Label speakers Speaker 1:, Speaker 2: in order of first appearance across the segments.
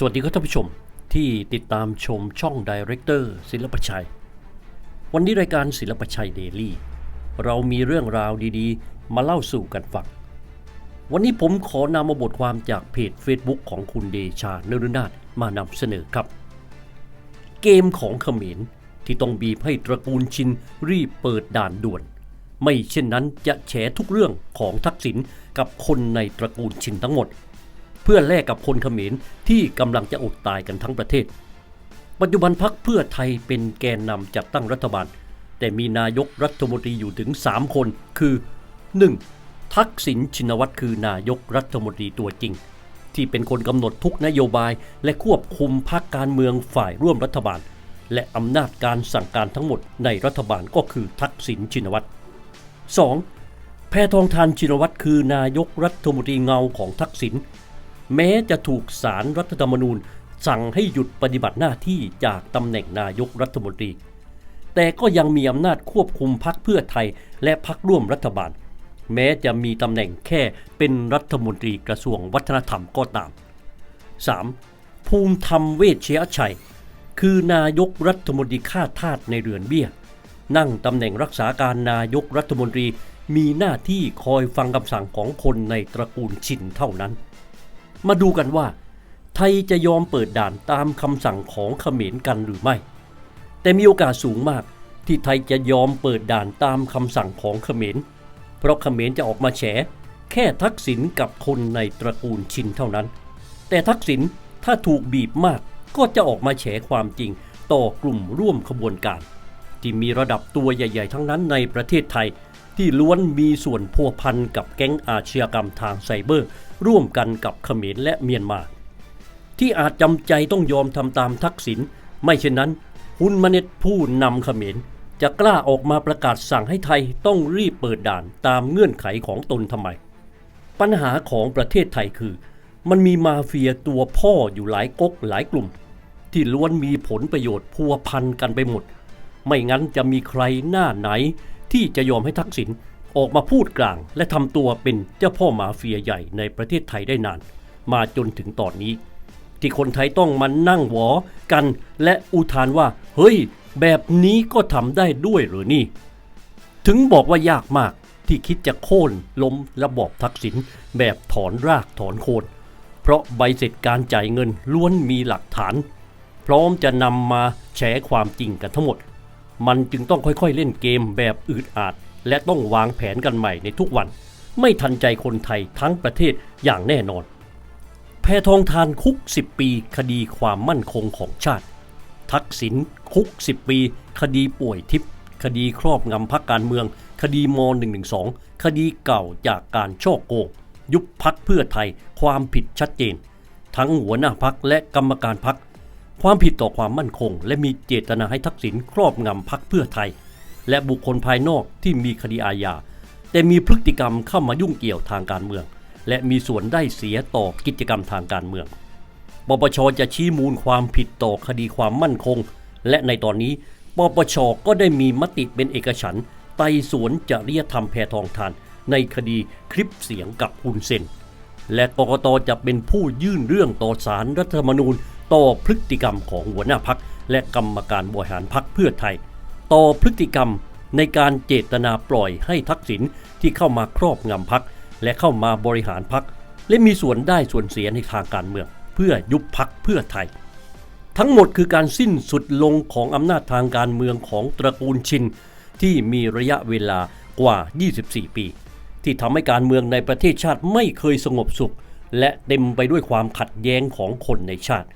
Speaker 1: สวัสดีครับท่านผู้ชมที่ติดตามชมช่องดีเรคเตอร์ศิลปชัย วันนี้รายการศิลปชัยเดลี่ เรามีเรื่องราวดีๆ มาเล่าสู่กันฟัง วันนี้ผมขอนำมาบทความจากเพจ Facebook ของคุณเดชาเนรุนาถมานำเสนอครับ เกมของเขมรที่ต้องบีบให้ตระกูลชินรีบเปิดด่านด่วน ไม่เช่นนั้นจะแฉทุกเรื่องของทักษิณกับคนในตระกูลชินทั้งหมด พื่อแลกกับคนเขมรที่กำลังจะอดตายกันทั้งประเทศ ปัจจุบันพักเพื่อไทยเป็นแกนนำจัดตั้งรัฐบาล แต่มีนายกรัฐมนตรีอยู่ถึง 3 คน คือ 1. ทักษิณชินวัตรคือนายกรัฐมนตรีตัวจริง ที่เป็นคนกำหนดทุกนโยบายและควบคุมพรรคการเมืองฝ่ายร่วมรัฐบาล และอำนาจการสั่งการทั้งหมดในรัฐบาลก็คือทักษิณชินวัตร 2. แพทองทานชินวัตรคือนายกรัฐมนตรีเงาของทักษิณ แม้จะถูกสารรัฐธรรมนูญ สั่งให้หยุดปฏิบัติหน้าที่จากตำแหน่งนายกรัฐมนตรี แต่ก็ยังมีอำนาจควบคุมพักเพื่อไทยและพักร่วมรัฐบาล แม้จะมีตำแหน่งแค่เป็นรัฐมนตรีกระทรวงวัฒนธรรมก็ตาม 3. ภูมิธรรมเวชเชยชัย คือนายกรัฐมนตรีข้าทาสในเรือนเบี้ย นั่งตำแหน่งรักษาการนายกรัฐมนตรีมีหน้าที่คอยฟังคำสั่งของคนในตระกูลชินเท่านั้น มาดูกันว่า ไทยจะยอมเปิดด่านตามคำสั่งของเขมรกันหรือไม่ แต่มีโอกาสสูงมากที่ไทยจะยอมเปิดด่านตามคำสั่งของเขมร เพราะเขมรจะออกมาแฉ แค่ทักษิณกับคนในตระกูลชินเท่านั้น แต่ทักษิณถ้าถูกบีบมากก็จะออกมาแฉความจริงต่อกลุ่มร่วมขบวนการ ที่มีระดับตัวใหญ่ ๆ ทั้งนั้นในประเทศไทย ที่ล้วนมีส่วนพัวพันกับแก๊งอาชญากรรมทางไซเบอร์ ร่วมกันกับเขมรและเมียนมา ที่อาจจำใจต้องยอมทำตามทักษิณไม่เช่นนั้นฮุนมาเน็ตผู้นำเขมรจะกล้าออกมาประกาศสั่งให้ไทยต้องรีบเปิดด่านตามเงื่อนไขของตนทำไม ปัญหาของประเทศไทยคือ มันมีมาเฟียตัวพ่ออยู่หลายก๊กหลายกลุ่ม ที่ล้วนมีผลประโยชน์พัวพันกันไปหมด ไม่งั้นจะมีใครหน้าไหน ที่จะยอมให้ทักษิณออกมาพูดกลาง และทำตัวเป็นเจ้าพ่อมาเฟียใหญ่ในประเทศไทยได้นาน มาจนถึงตอนนี้ ที่คนไทยต้องมานั่งหวอกันและอุทานว่า เฮ้ย แบบนี้ก็ทำได้ด้วยหรือนี่ ถึงบอกว่ายากมากที่คิดจะโค่นล้มระบอบทักษิณแบบถอนรากถอนโคนเพราะใบเสร็จการจ่ายเงินล้วนมีหลักฐาน พร้อมจะนำมาแฉความจริงกันทั้งหมด มันจึงต้องค่อยๆเล่นเกมแบบอืดอาด และต้องวางแผนกันใหม่ในทุกวัน ไม่ทันใจคนไทยทั้งประเทศอย่างแน่นอน แพทองทานคุก 10 ปีคดีความมั่นคงของชาติ ทักษิณคุก 10 ปี คดีป่วยทิพย์คดีครอบงำพักการเมือง คดีม .112 คดีเก่าจากการช่อโกงยุบพักเพื่อไทยความผิดชัดเจน ทั้งหัวหน้าพักและกรรมการพัก ความผิดต่อความมั่นคง และมีเจตนาให้ทักษิณครอบงำพักเพื่อไทย และบุคคลภายนอกที่มีคดีอาญาแต่มีพฤติกรรมเข้ามายุ่งเกี่ยวทางการเมือง และมีส่วนได้เสียต่อกิจกรรมทางการเมืองปปชจะชี้มูลความผิดต่อคดีความมั่นคง และในตอนนี้ปปชก็ได้มีมติเป็นเอกฉันไต่สวนจริยธรรมแพทองทาน ในคดีคลิปเสียงกับฮุนเซนและกกตจะเป็นผู้ยื่นเรื่องต่อสารรัฐธรรมนูญ ต่อพฤติกรรมของหัวหน้าพักและกรรมการบริหารพักเพื่อไทย ต่อพฤติกรรมในการเจตนาปล่อยให้ทักษิณที่เข้ามาครอบงำพักและเข้ามาบริหารพักและมีส่วนได้ส่วนเสียในทางการเมือง เพื่อยุบพักเพื่อไทย ทั้งหมดคือการสิ้นสุดลงของอำนาจทางการเมืองของตระกูลชิน ที่มีระยะเวลากว่า 24 ปี ที่ทำให้การเมืองในประเทศชาติไม่เคยสงบสุข และเต็มไปด้วยความขัดแย้งของคนในชาติ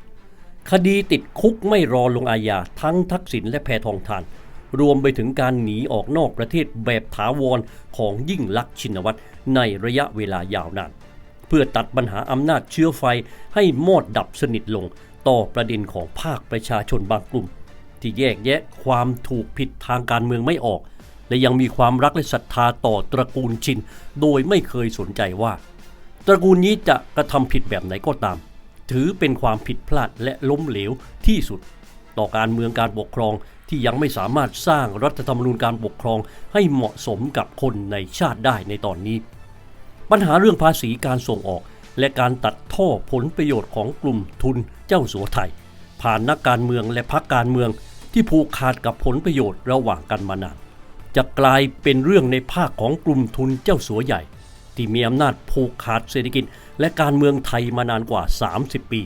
Speaker 1: คดีติดคุกไม่รอลงอาญาทั้งทักษิณและแพทองทาน รวมไปถึงการหนีออกนอกประเทศแบบถาวรของยิ่งลักษณ์ชินวัตรในระยะเวลายาวนาน เพื่อตัดปัญหาอำนาจเชื้อไฟให้มอดดับสนิทลงต่อประเด็นของภาคประชาชนบางกลุ่ม ที่แยกแยะความถูกผิดทางการเมืองไม่ออก และยังมีความรักและศรัทธาต่อตระกูลชิน โดยไม่เคยสนใจว่า ตระกูลนี้จะกระทำผิดแบบไหนก็ตาม ถือเป็นความผิดพลาดและล้มเหลวที่สุด ต่อการเมืองการปกครองที่ยังไม่สามารถสร้างรัฐธรรมนูญการปกครองให้เหมาะสมกับคนในชาติได้ในตอนนี้ ปัญหาเรื่องภาษีการส่งออก และการตัดท่อผลประโยชน์ของกลุ่มทุนเจ้าสัวไทย ผ่านนักการเมืองและพรรคการเมืองที่ผูกขาดกับผลประโยชน์ระหว่างกันมานานจะกลายเป็นเรื่องในภาคของกลุ่มทุนเจ้าสัวใหญ่ ที่มีอำนาจผูกขาดเศรษฐกิจ และการเมืองไทยมานานกว่า 30 ปี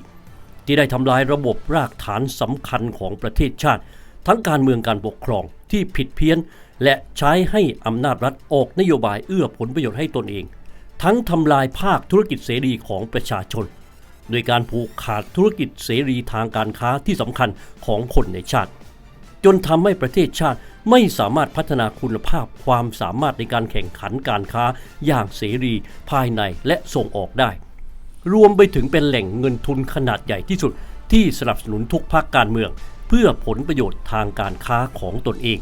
Speaker 1: ที่ได้ทำลายระบบรากฐานสำคัญของประเทศชาติ ทั้งการเมืองการปกครองที่ผิดเพี้ยน และใช้ให้อำนาจรัฐออกนโยบายเอื้อผลประโยชน์ให้ตนเอง ทั้งทำลายภาคธุรกิจเสรีของประชาชน โดยการผูกขาดธุรกิจเสรีทางการค้าที่สำคัญของคนในชาติ จนทำให้ประเทศชาติ ไม่สามารถพัฒนาคุณภาพความสามารถในการแข่งขันการค้าอย่างเสรีภายในและส่งออกได้ รวมไปถึงเป็นแหล่งเงินทุนขนาดใหญ่ที่สุด ที่สนับสนุนทุกภาคการเมือง เพื่อผลประโยชน์ทางการค้าของตนเอง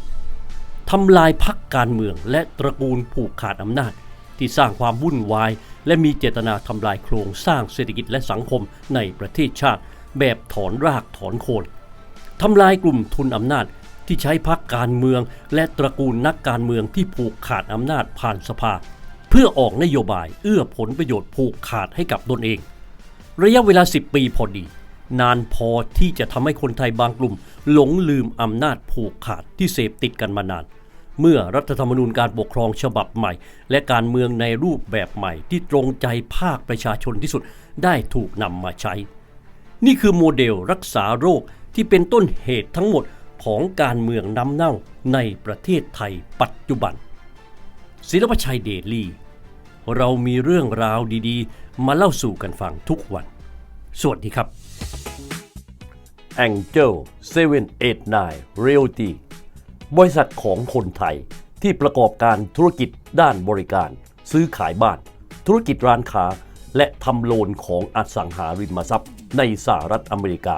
Speaker 1: ทำลายพักการเมืองและตระกูลผูกขาดอำนาจ ที่สร้างความวุ่นวาย และมีเจตนาทำลายโครงสร้างเศรษฐกิจและสังคมในประเทศชาติ แบบถอนรากถอนโคนทำลายกลุ่มทุนอำนาจ ที่ใช้พักการเมือง และตระกูลนักการเมืองที่ผูกขาดอำนาจผ่านสภา เพื่อออกนโยบายเอื้อผลประโยชน์ผูกขาดให้กับตนเอง ระยะเวลา 10 ปีพอดี นานพอที่จะทำให้คนไทยบางกลุ่ม หลงลืมอำนาจผูกขาดที่เสพติดกันมานาน เมื่อรัฐธรรมนูญการปกครองฉบับใหม่ และการเมืองในรูปแบบใหม่ที่ตรงใจภาคประชาชนที่สุดได้ถูกนำมาใช้ นี่คือโมเดลรักษาโรคที่เป็นต้นเหตุทั้งหมด ของการเมืองน้ำเน่าในประเทศไทยปัจจุบัน ศิลปชัยเดลี่ เรามีเรื่องราวดีๆ มาเล่าสู่กันฟังทุกวัน สวัสดีครับ Angel 789 Realty บริษัทของคนไทยที่ประกอบการธุรกิจด้านบริการ ซื้อขายบ้าน ธุรกิจร้านค้า และทำโลนของอสังหาริมทรัพย์ในสหรัฐอเมริกา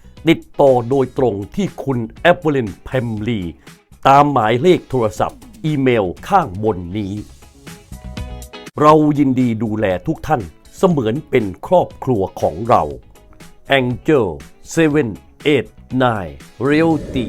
Speaker 1: ติดต่อโดยตรงที่คุณแอปเปิลินพมลีตามหมายเลขโทรศัพท์ อีเมลข้างบนนี้ เรายินดีดูแลทุกท่านเสมือนเป็นครอบครัวของเรา Angel 789 Realty